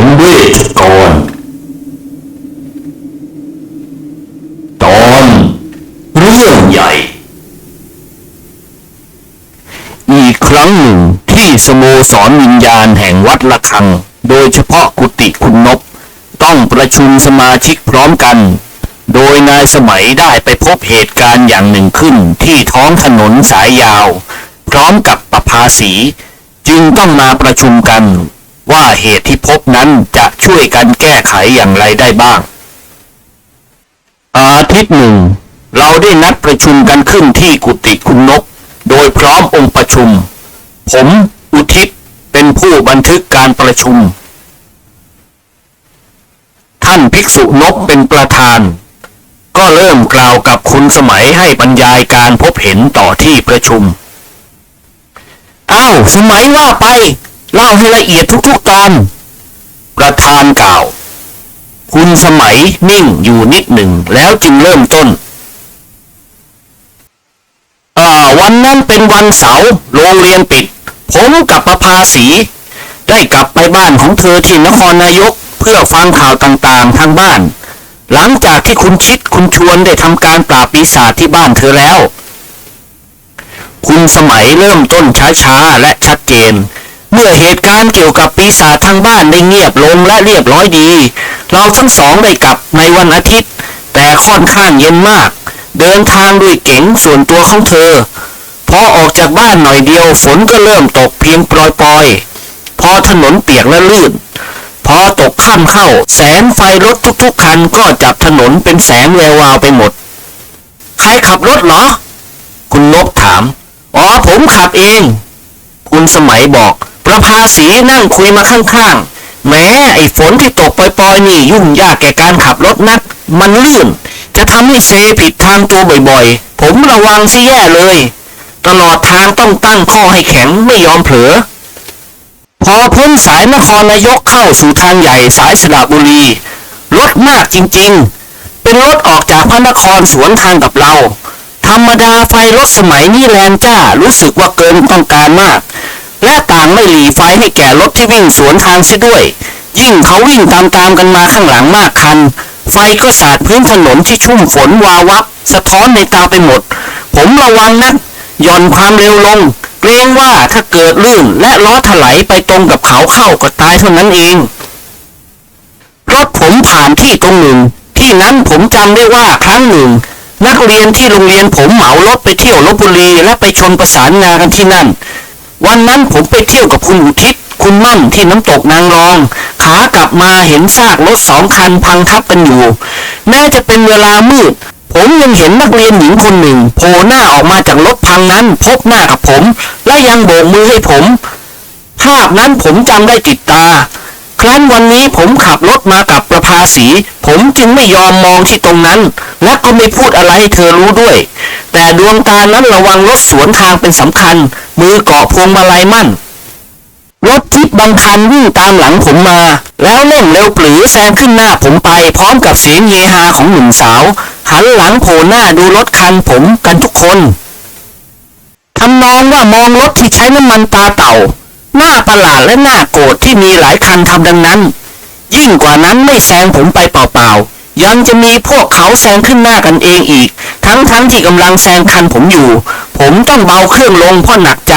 มเวชกร ตอนเรื่องใหญ่ อีกครั้งหนึ่งที่สโมสรวิญญาณแห่งวัดละคัง โดยเฉพาะกุฏิคุณนบ ต้องประชุมสมาชิกพร้อมกัน โดยนายสมัยได้ไปพบเหตุการณ์อย่างหนึ่งขึ้นที่ท้องถนนสายยาว พร้อมกับประภาสี จึงต้องมาประชุมกัน ว่าเหตุที่พบนั้นจะช่วยกันแก้ไขอย่างไรได้บ้าง อาทิตย์หนึ่ง เราได้นัดประชุมกันขึ้นที่กุฏิคุณนก โดยพร้อมองค์ประชุม ผมอุทิศเป็นผู้บันทึกการประชุม ท่านภิกษุนกเป็นประธาน ก็เริ่มกล่าวกับคุณสมัยให้บรรยายการพบเห็นต่อที่ประชุม อ้าวสมัยว่าไป เล่าให้ละเอียดทุกๆตอน ประธานกล่าว คุณสมัยนิ่งอยู่นิดหนึ่งแล้วจึงเริ่มต้นอ่าวันนั้นเป็นวันเสาร์โรงเรียนปิด ผมกับประภาสี ได้กลับไปบ้านของเธอที่นครนายกเพื่อฟังข่าวต่างๆทางบ้าน หลังจากที่คุณชิดคุณชวนได้ทำการปราบปีศาจที่บ้านเธอแล้ว คุณสมัยเริ่มต้นช้าๆและชัดเจน เมื่อเหตุการณ์เกี่ยวกับปีศาจทางบ้านได้เงียบลงและเรียบร้อยดี เราทั้งสองได้กลับในวันอาทิตย์ แต่ค่อนข้างเย็นมาก เดินทางด้วยเก๋งส่วนตัวของเธอ พอออกจากบ้านหน่อยเดียวฝนก็เริ่มตกเพียงปรอยๆ พอถนนเปียกและลื่น พอตกค่ำเข้า แสงไฟรถทุกๆคันก็จับถนนเป็นแสงแวววาวไปหมด ใครขับรถเหรอ คุณนกถาม อ๋อผมขับเอง คุณสมัยบอก ประภาสีนั่งคุยมาข้างๆ แม้ไอ้ฝนที่ตกปล่อยๆนี่ยุ่งยากแก่การขับรถนัก มันลื่น จะทำให้เซผิดทางตัวบ่อยๆ ผมระวังซิแย่เลย ตลอดทางต้องตั้งข้อให้แข็งไม่ยอมเผลอ พอพ้นสายนครนายกเข้าสู่ทางใหญ่สายสระบุรี รถมากจริงๆ เป็นรถออกจากพระนครสวนทางกับเรา ธรรมดาไฟรถสมัยนี้แรงจ้ารู้สึกว่าเกินต้องการมาก และต่างไม่หลีไฟให้แก่รถที่วิ่งสวนทางเสียด้วย ยิ่งเขาวิ่งตามๆกันมาข้างหลังมากคัน ไฟก็สาดพื้นถนนที่ชุ่มฝนวาวับ สะท้อนในตาไปหมด ผมระวังนักหย่อนความเร็วลง เกรงว่าถ้าเกิดลื่นและล้อถลายไปตรงกับเขาเข้าก็ตายเท่านั้นเอง รถผมผ่านที่ตรงหนึ่ง ที่นั้นผมจำได้ว่าครั้งหนึ่ง นักเรียนที่โรงเรียนผมเหมารถไปเที่ยวลบบุรีและไปชนประสานงากันที่นั่น วันนั้นผมไปเที่ยวกับคุณอุทิศคุณมั่นที่น้ำตกนางรอง ขากลับมาเห็นซากรถสองคันพังทับกันอยู่ แม้จะเป็นเวลามืด ผมยังเห็นนักเรียนหญิงคนหนึ่งโผล่หน้าออกมาจากรถพังนั้นพบหน้ากับผม และยังโบกมือให้ผม ภาพนั้นผมจำได้ติดตา ครั้นวันนี้ผมขับรถมากับประภาสี ผมจึงไม่ยอมมองที่ตรงนั้น และก็ไม่พูดอะไรให้เธอรู้ด้วย แต่ดวงตานั้นระวังรถสวนทางเป็นสำคัญ มือเกาะพวงมาลัยมั่น รถจิ๊บบางคันวิ่งตามหลังผมมา แล้วเร่งเร็วปรือแซงขึ้นหน้าผมไปพร้อมกับเสียงเยฮาของหนุ่มสาว หันหลังโผล่หน้าดูรถคันผมกันทุกคนทำนองว่ามองรถที่ใช้น้ำมันตาเต่า หน้าประหลาดและหน้าโกรธที่มีหลายคันทำดังนั้น ยิ่งกว่านั้นไม่แซงผมไปเปล่าๆ ยังจะมีพวกเขาแซงขึ้นหน้ากันเองอีก ทั้งๆทที่กำลังแซงคันผมอยู่ ผมต้องเบาเครื่องลงเพราะหนักใจ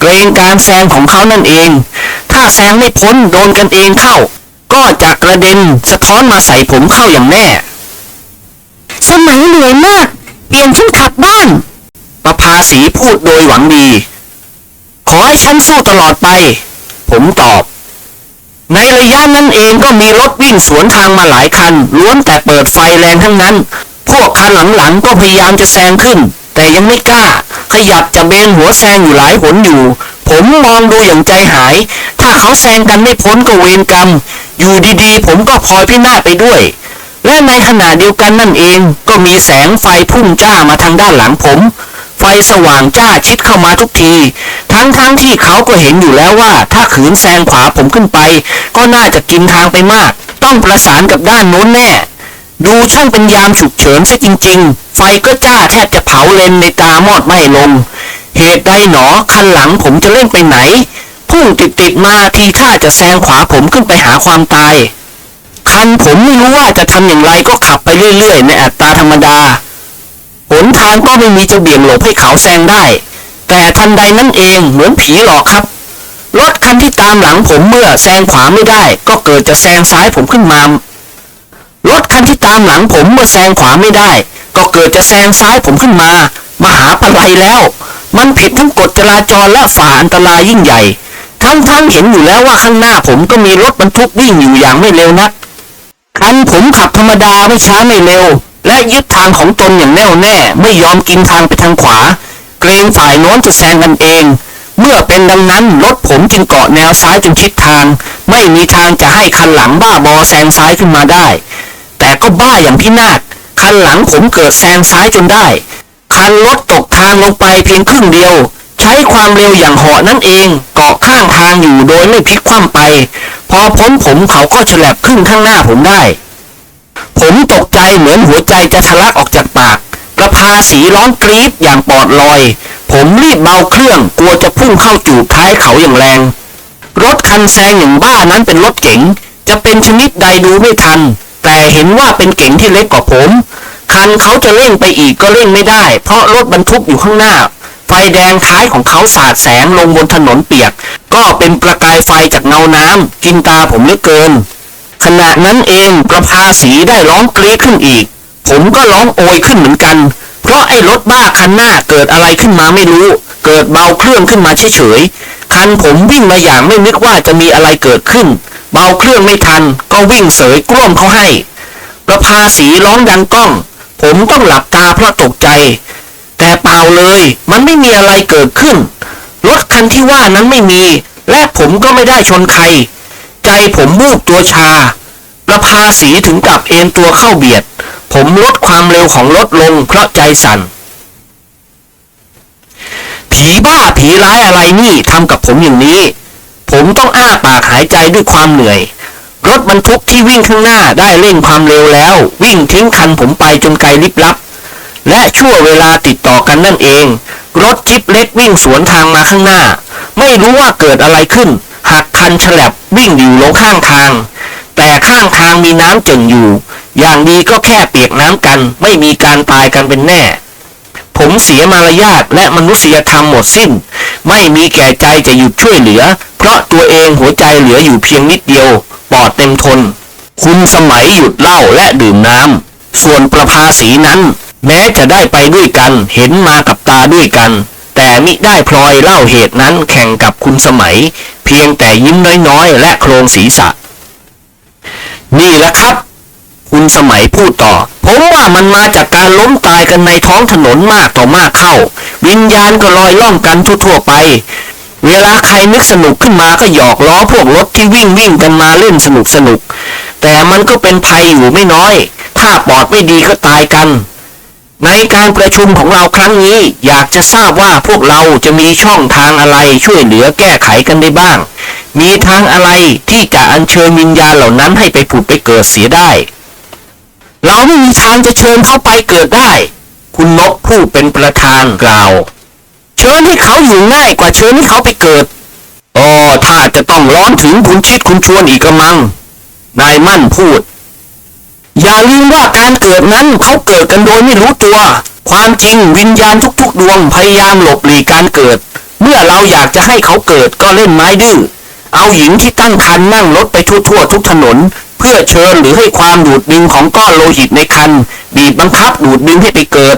เกรงการแซงของเขานั่นเอง ถ้าแซงไม่พ้นโดนกันเองเข้า ก็จะกระเด็นสะท้อนมาใส่ผมเข้าอย่างแน่ สมัยเหนื่อยมาก เปลี่ยนชุดขับบ้านประภาสีพูดโดยหวังดี ขอให้ฉันสู้ตลอดไป ผมตอบ ระยะนั้นเองก็มีรถวิ่งสวนทางมาหลายคันล้วนแต่เปิดไฟแรงทั้งนั้น พวกคันหลังๆก็พยายามจะแซงขึ้น แต่ยังไม่กล้า ขยับจะเบนหัวแซงอยู่หลายหนอยู่ ผมมองดูอย่างใจหาย ถ้าเขาแซงกันไม่พ้นก็เวรกรรม อยู่ดีๆ ผมก็พลอยพินาศไปด้วย และในขณะเดียวกันนั่นเองก็มีแสงไฟพุ่งจ้ามาทางด้านหลังผม ไฟสว่างจ้าชิดเข้ามาทุกที ทั้งๆทที่เขาก็เห็นอยู่แล้วว่า ถ้าขืนแซงขวาผมขึ้นไป ก็น่าจะกินทางไปมาก ต้องประสานกับด้านโน้นแน่ดูช่างเป็นยามฉุกเฉินซะจริง ๆ ไฟก็จ้าแทบจะเผาเลนในตามอดไม้ลง เหตุใดหนอคันหลังผมจะเล่นไปไหน พุ่งติดๆมาทีท่าจะแซงขวาผมขึ้นไปหาความตาย คันผมไม่รู้ว่าจะทำอย่างไรก็ขับไปเรื่อยๆ ในอัตราธรรมดา หนทางก็ไม่มีจะเบี่ยงหลบให้เขาแซงได้ แต่ทันใดนั่นเองเหมือนผีหลอกครับ รถคันที่ตามหลังผมเมื่อแซงขวาไม่ได้ ก็เกิดจะแซงซ้ายผมขึ้นมา รถคันที่ตามหลังผมเมื่อแซงขวาไม่ได้ ก็เกิดจะแซงซ้ายผมขึ้นมา มหาปลัยแล้ว มันผิดทั้งกฎจราจรและฝ่าอันตรายยิ่งใหญ่ ทั้งๆเห็นอยู่แล้วว่าข้างหน้าผมก็มีรถบรรทุกวิ่งอยู่อย่างไม่เร็วนักคันผมขับธรรมดาไม่ช้าไม่เร็ว และยึดทางของตนอย่างแน่วแน่ไม่ยอมกินทางไปทางขวา เกรงฝ่ายโน้นจะแซงกันเอง เมื่อเป็นดังนั้นรถผมจึงเกาะแนวซ้ายจนชิดทาง ไม่มีทางจะให้คันหลังบ้าบอแซงซ้ายขึ้นมาได้ แต่ก็บ้าอย่างพินาศคันหลังผมเกิดแซงซ้ายจนได้ คันรถตกทางลงไปเพียงครึ่งเดียว ใช้ความเร็วอย่างเหาะนั่นเองเกาะข้างทางอยู่โดยไม่พลิกคว่ำไป พอพ้นผมเขาก็ฉลับขึ้นข้างหน้าผมได้ ผมตกใจเหมือนหัวใจจะทะลักออกจากปาก ประภาสีร้องกรี๊ดอย่างปอดลอย ผมรีบเบาเครื่องกลัวจะพุ่งเข้าจูบท้ายเขาอย่างแรง รถคันแซงอย่างบ้านั้นเป็นรถเก๋ง จะเป็นชนิดใดดูไม่ทัน แต่เห็นว่าเป็นเก๋งที่เล็กกว่าผม คันเขาจะเร่งไปอีกก็เร่งไม่ได้ เพราะรถบรรทุกอยู่ข้างหน้า ไฟแดงท้ายของเขาสาดแสงลงบนถนนเปียก ก็เป็นประกายไฟจากเงาน้ำกินตาผมเหลือเกิน ขณะนั้นเองประภาสีได้ร้องกรี๊ดขึ้นอีก ผมก็ร้องโอยขึ้นเหมือนกัน เพราะไอ้รถบ้าคันหน้าเกิดอะไรขึ้นมาไม่รู้ เกิดเบาเครื่องขึ้นมาเฉยๆคันผมวิ่งมาอย่างไม่นึกว่าจะมีอะไรเกิดขึ้น เบาเครื่องไม่ทัน ก็วิ่งเสยกล้วมเขาให้ ประภาสีร้องดังก้อง ผมต้องหลับตาเพราะตกใจ แต่เปล่าเลย มันไม่มีอะไรเกิดขึ้นรถคันที่ว่านั้นไม่มี และผมก็ไม่ได้ชนใคร ใจผมวูบตัวชา ประภาสีถึงกับเอ็นตัวเข้าเบียด ผมลดความเร็วของรถลงเพราะใจสั่น ผีบ้าผีร้ายอะไรนี่ทำกับผมอย่างนี้ ผมต้องอ้าปากหายใจด้วยความเหนื่อย รถบรรทุกที่วิ่งข้างหน้าได้เร่งความเร็วแล้ว วิ่งทิ้งคันผมไปจนไกลลิบลับ และชั่วเวลาติดต่อกันนั่นเอง รถจิ๊บเล็กวิ่งสวนทางมาข้างหน้า ไม่รู้ว่าเกิดอะไรขึ้นหักคันฉลับ วิ่งอยู่ลงข้างทาง แต่ข้างทางมีน้ำเจิ่งอยู่ อย่างดีก็แค่เปียกน้ำกัน ไม่มีการตายกันเป็นแน่ ผมเสียมารยาทและมนุษยธรรมหมดสิ้น ไม่มีแก่ใจจะหยุดช่วยเหลือ เพราะตัวเองหัวใจเหลืออยู่เพียงนิดเดียว ปอดเต็มทน คุณสมัยหยุดเหล้าและดื่มน้ำส่วนประภาสีนั้น แม้จะได้ไปด้วยกัน เห็นมากับตาด้วยกัน แต่มิได้พลอยเล่าเหตุนั้นแข่งกับคุณสมัย เพียงแต่ยิ้มน้อยๆ และโครงศีรษะ นี่แหละครับ คุณสมัยพูดต่อ ผมว่ามันมาจากการล้มตายกันในท้องถนนมากต่อมากเข้า วิญญาณก็ลอยล่องกันทั่วๆไป เวลาใครนึกสนุกขึ้นมาก็หยอกล้อพวกรถที่วิ่งวิ่งกันมาเล่นสนุกสนุกแต่มันก็เป็นภัยอยู่ไม่น้อย ถ้าปอดไม่ดีก็ตายกัน ในการประชุมของเราครั้งนี้อยากจะทราบว่าพวกเราจะมีช่องทางอะไรช่วยเหลือแก้ไขกันได้บ้าง มีทางอะไรที่จะอัญเชิญวิญญาณเหล่านั้นให้ไปผุดไปเกิดเสียได้ เราไม่มีทางจะเชิญเขาไปเกิดได้ คุณนกผู้เป็นประธานกล่าว เชิญให้เขาอยู่ง่ายกว่าเชิญให้เขาไปเกิดอ๋อถ้าจะต้องร้อนถึงคุณชิดคุณชวนอีกกระมัง นายมั่นพูด อย่าลืมว่าการเกิดนั้นเขาเกิดกันโดยไม่รู้ตัว ความจริงวิญญาณทุกๆ ดวงพยายามหลบหลีกการเกิด เมื่อเราอยากจะให้เขาเกิดก็เล่นไม้ดื้อเอาหญิงที่ตั้งครรภ์นั่งรถไปทั่วๆทุกถนน เพื่อเชิญหรือให้ความดูดดึงของก้อนโลหิตในครรภ์บีบบังคับดูดดึงให้ไปเกิด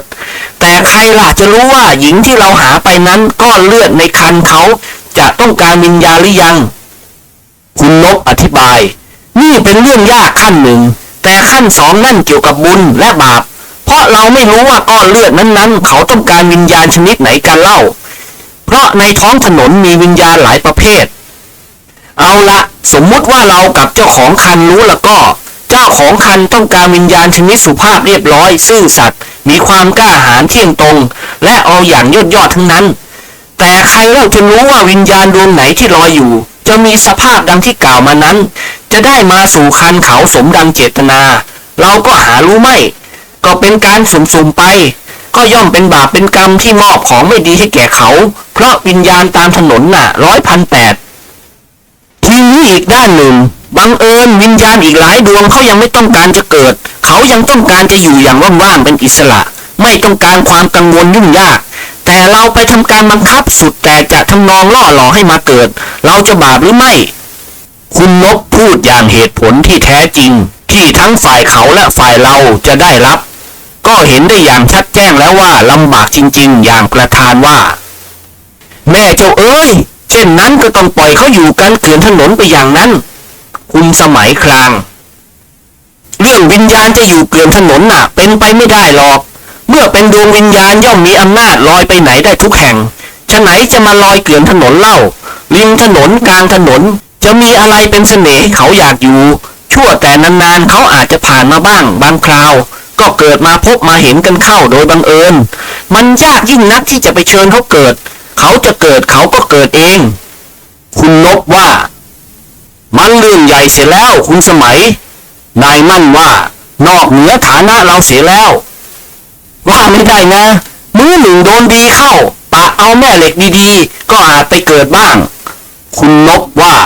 แต่ใครล่ะจะรู้ว่าหญิงที่เราหาไปนั้นก้อนเลือดในครรภ์เขาจะต้องการวิญญาณหรือยัง คุณนกอธิบาย นี่เป็นเรื่องยากขั้นหนึ่ง แต่ขั้นสองนั่นเกี่ยวกับบุญและบาป เพราะเราไม่รู้ว่าก้อนเลือดนั้นๆ เขาต้องการวิญญาณชนิดไหนกันเล่า เพราะในท้องถนนมีวิญญาณหลายประเภท เอาละสมมุติว่าเรากับเจ้าของคันรู้แล้วก็ เจ้าของคันต้องการวิญญาณชนิดสุภาพเรียบร้อย ซื่อสัตย์มีความกล้าหาญเที่ยงตรง และเอาอย่างยอดยอดทั้งนั้น แต่ใครเราจะรู้ว่าวิญญาณดวงไหนที่ลอยอยู่ จะมีสภาพดังที่กล่าวมานั้น จะได้มาสู่คันเขาสมดังเจตนา เราก็หารู้ไม่ ก็เป็นการสุ่มๆไป ก็ย่อมเป็นบาปเป็นกรรมที่มอบของไม่ดีให้แก่เขา เพราะวิญญาณตามถนนน่ะร้อยพันแปดทีนี้อีกด้านหนึ่งบังเอิญวิญญาณอีกหลายดวงเขายังไม่ต้องการจะเกิด เขายังต้องการจะอยู่อย่างว่างๆเป็นอิสระ ไม่ต้องการความกังวลยุ่งยากแต่เราไปทำการบังคับสุดแต่จะทำนองล่อหลอกให้มาเกิด เราจะบาปหรือไม่ คุณนกพูดอย่างเหตุผลที่แท้จริง ที่ทั้งฝ่ายเขาและฝ่ายเราจะได้รับ ก็เห็นได้อย่างชัดแจ้งแล้วว่าลำบากจริง ๆ อย่างประธานว่า แม่เจ้าเอ้ย เช่นนั้นก็ต้องปล่อยเขาอยู่กันเกลื่อนถนนไปอย่างนั้น คุณสมัยคราง เรื่องวิญญาณจะอยู่เกลื่อนถนนน่ะ เป็นไปไม่ได้หรอก เมื่อเป็นดวงวิญญาณย่อมมีอำนาจลอยไปไหนได้ทุกแห่งฉะไหนจะมาลอยเกลื่อนถนนเล่าริมถนนกลางถนน จะมีอะไรเป็นเสน่ห์ให้เขาอยากอยู่ ชั่วแต่นานๆเขาอาจจะผ่านมาบ้างบางคราว ก็เกิดมาพบมาเห็นกันเข้าโดยบังเอิญ มันยากยิ่งนักที่จะไปเชิญเขาเกิด เขาจะเกิดเขาก็เกิดเอง คุณนบว่า มันเรื่องใหญ่เสียแล้วคุณสมัย นายมั่นว่านอกเหนือฐานะเราเสียแล้ว ว่าไม่ได้นะ มือหนึ่งโดนดีเข้าปะเอาแม่เหล็กดีๆ ก็อาจไปเกิดบ้าง คุณนบว่า